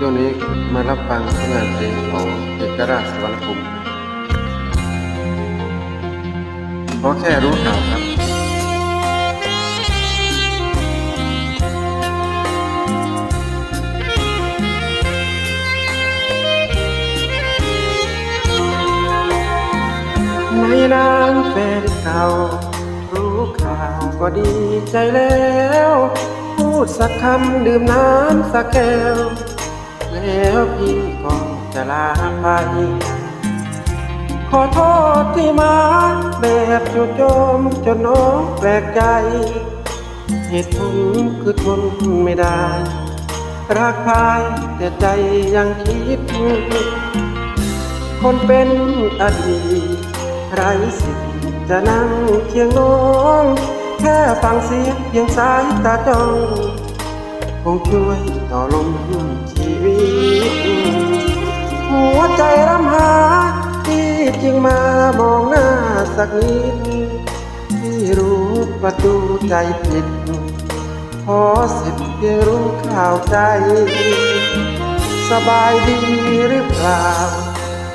ช่วงนี้มารับฟังผลงานเพลงของเอกราชสวรรภูมิเพราะแค่รู้ข่าวครับในนามแฟนเก่ารู้ข่าวก็ดีใจแล้ว พูดสักคำดื่มน้ำสักแก้ว แล้วพี่ก็จะลาไป ขอโทษที่มาแบบจุดโจมจนน้องแปลกใจ เหตุผลคือทนไม่ได้ รักพายแต่ใจยังคิด คนเป็นอดีตไรสิทธิ์จะนั่งเคียงน้องแค่ฟังเสียงเพียงสายตาจ้องคงช่วยต่อลมชีวิต หัวใจรำหาที่จึงมามองหน้าสักนิดที่รู้ประตูใจผิด ขอสิทธิ์เพียงรู้ข่าวใจ สบายดีหรือเปล่า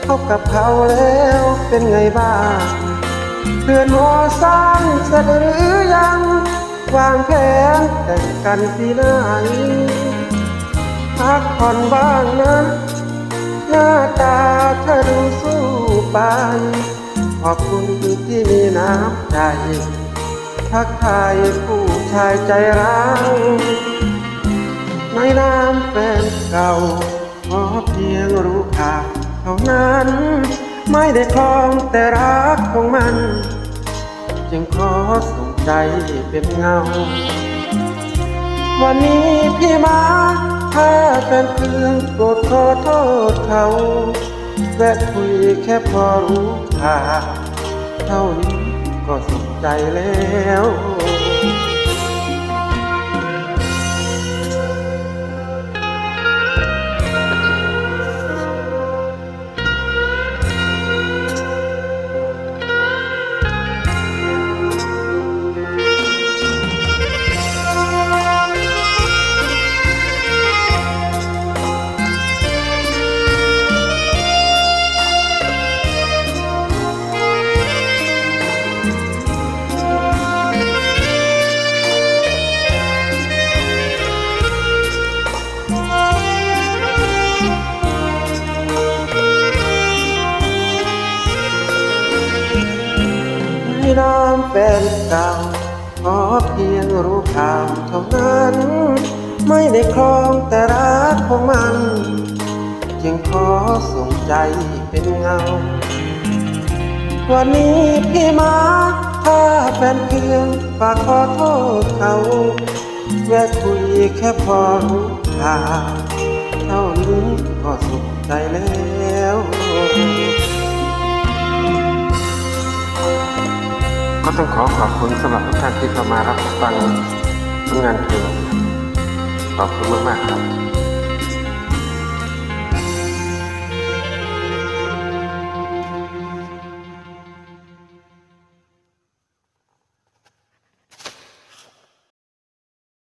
พบกับเขาแล้วเป็นไงบ้างเพื่อนหอสร้างเสร็จหรือยังวางแผนแต่งกันที่ไหนพักผ่อนบ้างนะ หน้าตาเธอดูสู้ไป ขอบคุณที่มีน้ำใจ ทักทายผู้ชายใจร้ายในน้ำแฟนเก่า ขอเพียงรู้ข่าวเท่านั้น ไม่ได้คลองแต่รักของมัน จึงขอส่งใจเป็นเงา วันนี้พี่มา ถ้าเป็นเพื่อนโปรดขอโทษเขาแวะคุยแค่พอรู้ข่าวเท่านี้ก็สุขใจแล้ว ให้น้ำแฟนเก่าขอเพียงรู้ข่าวเท่านั้น ไม่ได้ครองแต่รักของมัน จึงขอส่งใจเป็นเงา วันนี้พี่มาถ้าแฟนเพื่อนฝากขอโทษเขาแวะคุยแค่พอรู้ข่าวเท่านี้ก็สุขใจแล้ว ก็ต้องขอขอบคุณสำหรับทุกท่านที่เข้ามารับฟังผลงานเพลงขอบคุณมากๆครับ